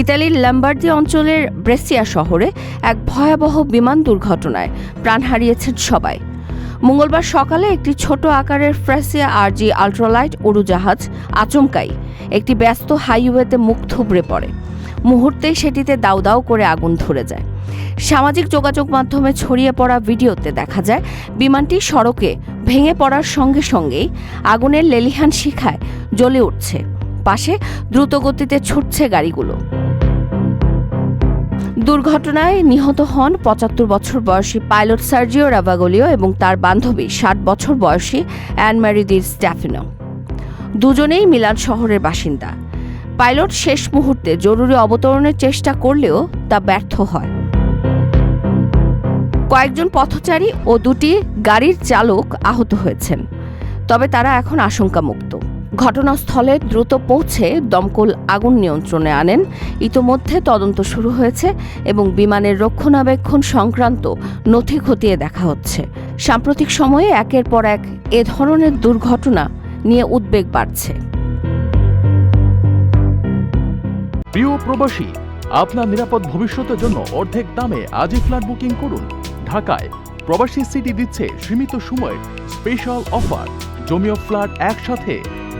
ইতালির ল্যাম্বার্দি অঞ্চলের ব্রেসিয়া শহরে এক ভয়াবহ বিমান দুর্ঘটনায় প্রাণ হারিয়েছেন সবাই। মঙ্গলবার সকালে একটি ছোট আকারের ফ্রেসিয়া আরজি আল্ট্রালাইট উড়োজাহাজ আচমকাই একটি ব্যস্ত হাইওয়েতে মুখ থুবড়ে পড়ে। মুহূর্তেই সেটিতে দাউ দাউ করে আগুন ধরে যায়। সামাজিক যোগাযোগ মাধ্যমে ছড়িয়ে পড়া ভিডিওতে দেখা যায়, বিমানটি সড়কে ভেঙে পড়ার সঙ্গে সঙ্গেই আগুনের লেলিহান শিখায় জ্বলে উঠছে। পাশে দ্রুতগতিতে ছুটছে গাড়িগুলো। দুর্ঘটনায় নিহত হন পঁচাত্তর বছর বয়সী পাইলট সার্জিও রাভাগোলিও এবং তার বান্ধবী ষাট বছর বয়সী অ্যান ম্যারিদির স্ট্যাফিনো। দুজনেই মিলান শহরের বাসিন্দা। পাইলট শেষ মুহূর্তে জরুরি অবতরণের চেষ্টা করলেও তা ব্যর্থ হয়। কয়েকজন পথচারী ও দুটি গাড়ির চালক আহত হয়েছেন, তবে তারা এখন আশঙ্কামুক্ত। ঘটনাস্থলে দ্রুত পৌঁছে দমকল আগুন নিয়ন্ত্রণে আনেন। ইতোমধ্যে তদন্ত শুরু হয়েছে এবং বিমানের রক্ষণাবেক্ষণ সংক্রান্ত নথি খতিয়ে দেখা হচ্ছে। সাম্প্রতিক সময়ে একের পর এক এ ধরনের দুর্ঘটনা নিয়ে উদ্বেগ বাড়ছে। প্রিয় প্রবাসী, আপনার নিরাপদ ভবিষ্যতের জন্য অর্ধেক দামে আজই ফ্ল্যাট বুকিং করুন। ঢাকায় প্রবাসী সিটি দিচ্ছে সীমিত সময়ের স্পেশাল অফার। জমিও ফ্ল্যাট একসাথে